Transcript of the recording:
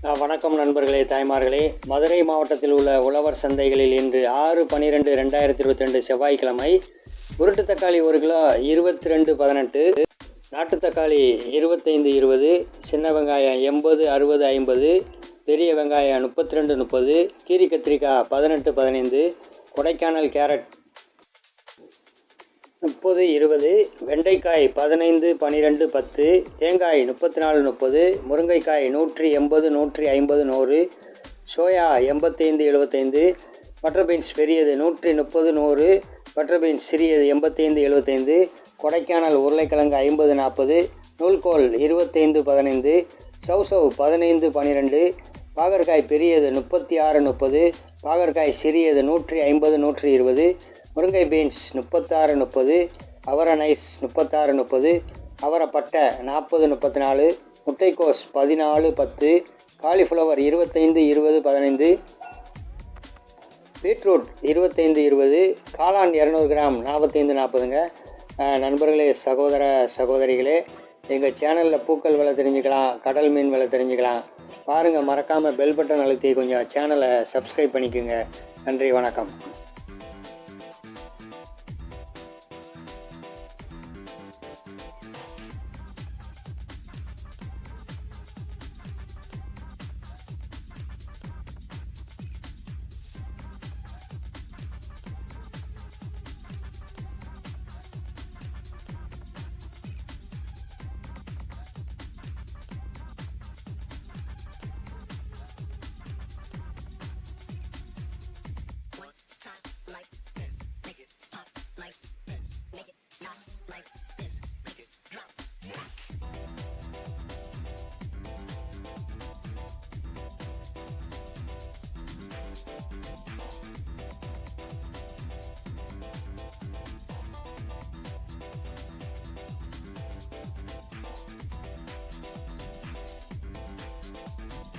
வணக்கம் நண்பர்களே தாய்மார்களே. மதுரை மாவட்டத்தில் உள்ள உழவர் சந்தைகளில் இன்று ஆறு பன்னிரெண்டு ரெண்டாயிரத்தி இருபத்தி ரெண்டு செவ்வாய்க்கிழமை உருட்டு தக்காளி ஒரு கிலோ இருபத்தி ரெண்டு பதினெட்டு நாட்டு தக்காளி இருபத்தைந்து இருபது சின்ன வெங்காயம் எண்பது அறுபது ஐம்பது பெரிய வெங்காயம் முப்பத்தி ரெண்டு முப்பது கீரி கத்திரிக்காய் பதினெட்டு பதினைந்து கொடைக்கானல் கேரட் முப்பது இருபது வெண்டைக்காய் பதினைந்து பன்னிரெண்டு பத்து தேங்காய் முப்பத்தி நாலு முப்பது முருங்கைக்காய் நூற்றி எண்பது நூற்றி ஐம்பது நூறு சோயா எண்பத்தைந்து எழுபத்தைந்து பட்டர் பீன்ஸ் பெரியது நூற்றி முப்பது நூறு பட்டர் பீன்ஸ் சிறியது எண்பத்தைந்து எழுபத்தைந்து கொடைக்கானல் உருளைக்கிழங்கு ஐம்பது நாற்பது நூல்கோல் இருபத்தைந்து பதினைந்து சௌசவ் பதினைந்து பன்னிரெண்டு பாகற்காய் பெரியது முப்பத்தி ஆறு முப்பது பாகற்காய் சிறியது நூற்றி ஐம்பது நூற்றி இருபது முருங்கை பீன்ஸ் முப்பத்தாறு முப்பது அவரை நைஸ் முப்பத்தாறு முப்பது அவரை பட்டை நாற்பது முப்பத்தி நாலு முட்டைக்கோஸ் பதினாலு பத்து காலிஃப்ளவர் இருபத்தைந்து இருபது பதினைந்து பீட்ரூட் இருபத்தைந்து இருபது காளான் இரநூறு கிராம் நாற்பத்தைந்து நாற்பதுங்க. நண்பர்களே சகோதர சகோதரிகளே எங்கள் சேனலில் பூக்கள் விலை தெரிஞ்சுக்கலாம் கடல் மீன் விலை தெரிஞ்சுக்கலாம். பாருங்கள் மறக்காமல் பெல் பட்டன் அழுத்தி கொஞ்சம் சேனலை சப்ஸ்கிரைப் பண்ணிக்கோங்க. நன்றி வணக்கம்.